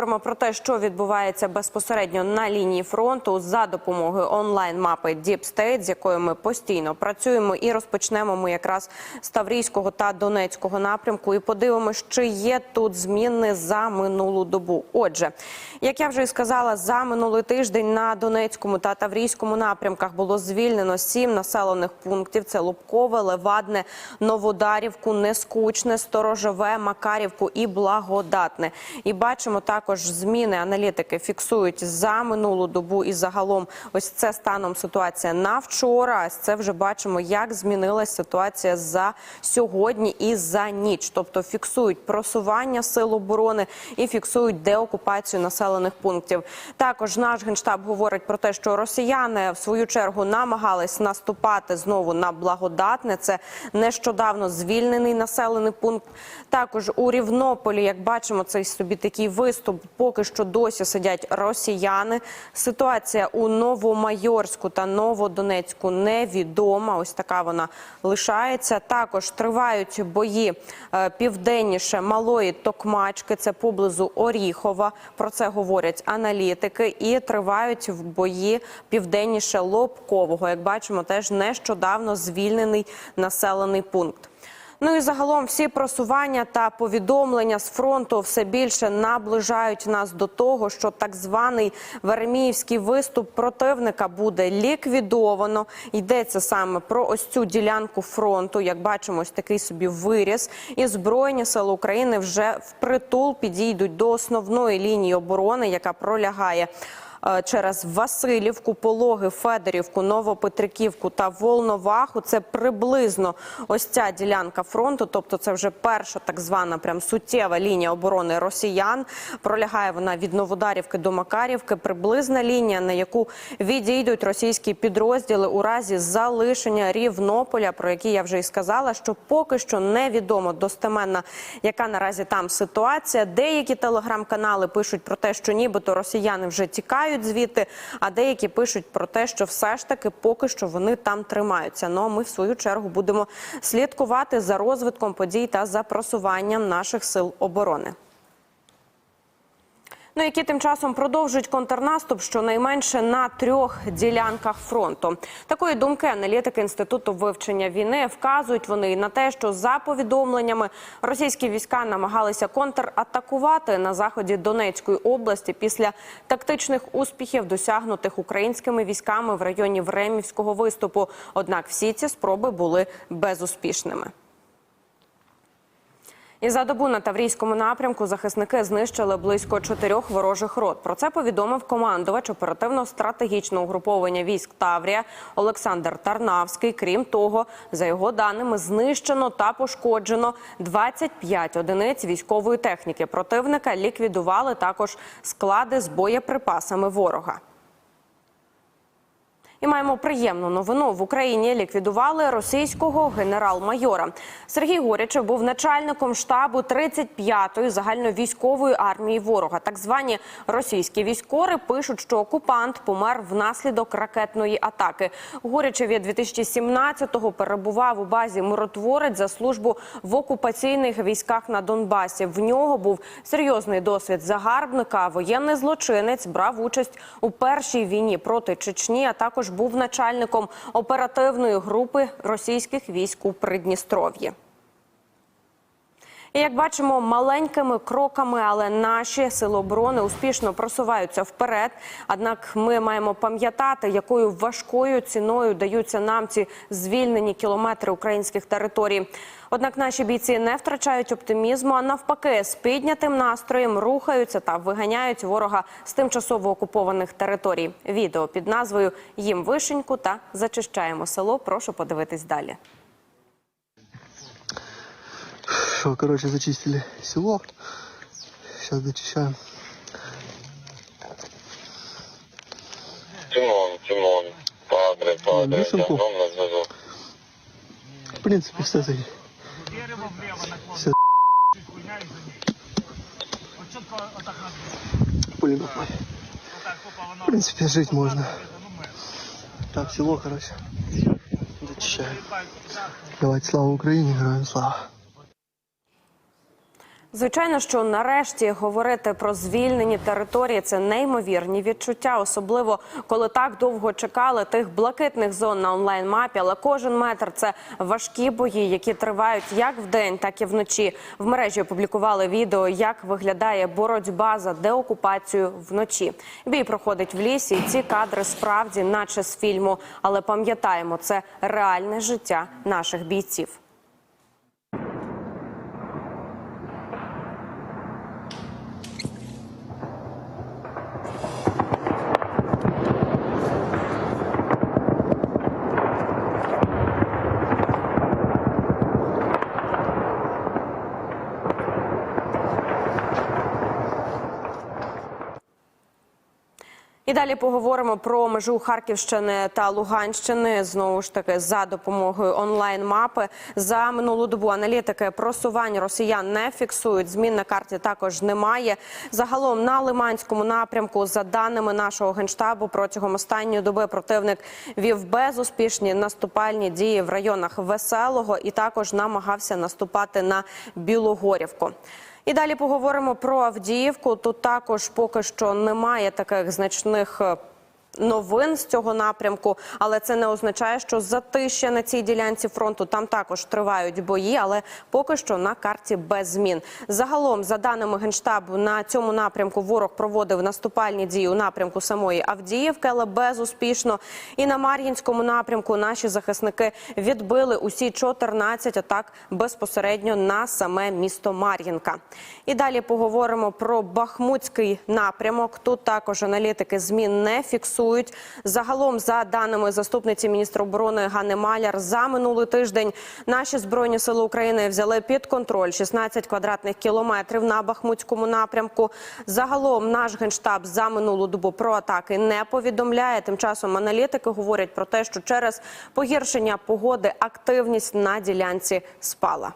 поговоримо про те, що відбувається безпосередньо на лінії фронту за допомогою онлайн-мапи Deep State, з якою ми постійно працюємо. І розпочнемо ми якраз з Таврійського та Донецького напрямку. І подивимося, чи є тут зміни за минулу добу. Отже, як я вже і сказала, за минулий тиждень на Донецькому та Таврійському напрямках було звільнено сім населених пунктів: це Лубкове, Левадне, Новодарівку, Нескучне, Сторожове, Макарівку і Благодатне. І бачимо також зміни. Аналітики фіксують за минулу добу і загалом ось це станом ситуація на вчора. Ось це вже бачимо, як змінилася ситуація за сьогодні і за ніч. Тобто фіксують просування сил оборони і фіксують деокупацію населених пунктів. Також наш генштаб говорить про те, що росіяни в свою чергу намагались наступати знову на благодатне. Це нещодавно звільнений населений пункт. Також у Рівнополі, як бачимо, цей собі такий виступ. Поки що досі сидять росіяни. Ситуація у Новомайорську та Новодонецьку невідома. Ось така вона лишається. Також тривають бої е, південніше малої Токмачки. Це поблизу Оріхова. Про це говорять аналітики. І тривають в бої південніше Лобкового. Як бачимо, теж нещодавно звільнений населений пункт. Ну і загалом всі просування та повідомлення з фронту все більше наближають нас до того, що так званий Вереміївський виступ противника буде ліквідовано. Йдеться саме про ось цю ділянку фронту. Як бачимо, ось такий собі виріс. І збройні сили України вже впритул підійдуть до основної лінії оборони, яка пролягає через Васильівку, Пологи, Федорівку, Новопетриківку та Волноваху. Це приблизно ось ця ділянка фронту. Тобто, це вже перша так звана прям суттєва лінія оборони росіян. Пролягає вона від Новодарівки до Макарівки. Приблизна лінія, на яку відійдуть російські підрозділи у разі залишення Рівнополя, про які я вже і сказала, що поки що невідомо достеменно, яка наразі там ситуація. Деякі телеграм-канали пишуть про те, що нібито росіяни вже тікають звідти, а деякі пишуть про те, що все ж таки поки що вони там тримаються. Ну а ми в свою чергу будемо слідкувати за розвитком подій та за просуванням наших сил оборони. Ну, які тим часом продовжують контрнаступ щонайменше на трьох ділянках фронту. Такої думки аналітики інституту вивчення війни вказують вони на те, що за повідомленнями російські війська намагалися контратакувати на заході Донецької області після тактичних успіхів, досягнутих українськими військами в районі Времівського виступу. Однак всі ці спроби були безуспішними. І за добу на Таврійському напрямку захисники знищили близько чотирьох ворожих рот. Про це повідомив командувач оперативно-стратегічного угруповання військ Таврія Олександр Тарнавський. Крім того, за його даними, знищено та пошкоджено 25 одиниць військової техніки. Противника ліквідували також склади з боєприпасами ворога. І маємо приємну новину. В Україні ліквідували російського генерал-майора. Сергій Горячев був начальником штабу 35-ї загальновійськової армії ворога. Так звані російські військори пишуть, що окупант помер внаслідок ракетної атаки. Горячев 2017-го перебував у базі миротворець за службу в окупаційних військах на Донбасі. В нього був серйозний досвід загарбника. Воєнний злочинець брав участь у першій війні проти Чечні, а також був начальником оперативної групи російських військ у Придністров'ї. І як бачимо, маленькими кроками, але наші сили оборони успішно просуваються вперед. Однак ми маємо пам'ятати, якою важкою ціною даються нам ці звільнені кілометри українських територій. Однак наші бійці не втрачають оптимізму, а навпаки, з піднятим настроєм рухаються та виганяють ворога з тимчасово окупованих територій. Відео під назвою Їм вишеньку та зачищаємо село. Прошу подивитись далі. Что, короче, зачистили село. Сейчас дочищаем. Тимон, Тимон, падре, падре, на зв'язок. В принципе, все за... Все пулемет. Воно. В принципе, жить можно. Так, село, короче. Зачищаем. Давайте слава Украине, героям слава. Звичайно, що нарешті говорити про звільнені території це неймовірні відчуття, особливо коли так довго чекали тих блакитних зон на онлайн мапі. Але кожен метр це важкі бої, які тривають як вдень, так і вночі. В мережі опублікували відео, як виглядає боротьба за деокупацію вночі. Бій проходить в лісі, і ці кадри справді, наче з фільму. Але пам'ятаємо, це реальне життя наших бійців. І далі поговоримо про межу Харківщини та Луганщини. Знову ж таки за допомогою онлайн мапи за минулу добу аналітики просувань росіян не фіксують. Змін на карті також немає. Загалом на Лиманському напрямку, за даними нашого генштабу, протягом останньої доби противник вів безуспішні наступальні дії в районах Веселого і також намагався наступати на Білогорівку. І далі поговоримо про Авдіївку. Тут також поки що немає таких значних. Новин з цього напрямку, але це не означає, що затища на цій ділянці фронту там також тривають бої, але поки що на карті без змін. Загалом, за даними генштабу, на цьому напрямку ворог проводив наступальні дії у напрямку самої Авдіївки, але безуспішно. І на Мар'їнському напрямку наші захисники відбили усі 14 атак безпосередньо на саме місто Мар'їнка. І далі поговоримо про Бахмутський напрямок. Тут також аналітики змін не фіксують. Загалом, за даними заступниці міністра оборони Ганни Маляр, за минулий тиждень наші збройні сили України взяли під контроль 16 квадратних кілометрів на Бахмутському напрямку. Загалом наш генштаб за минулу добу про атаки не повідомляє. Тим часом аналітики говорять про те, що через погіршення погоди активність на ділянці спала.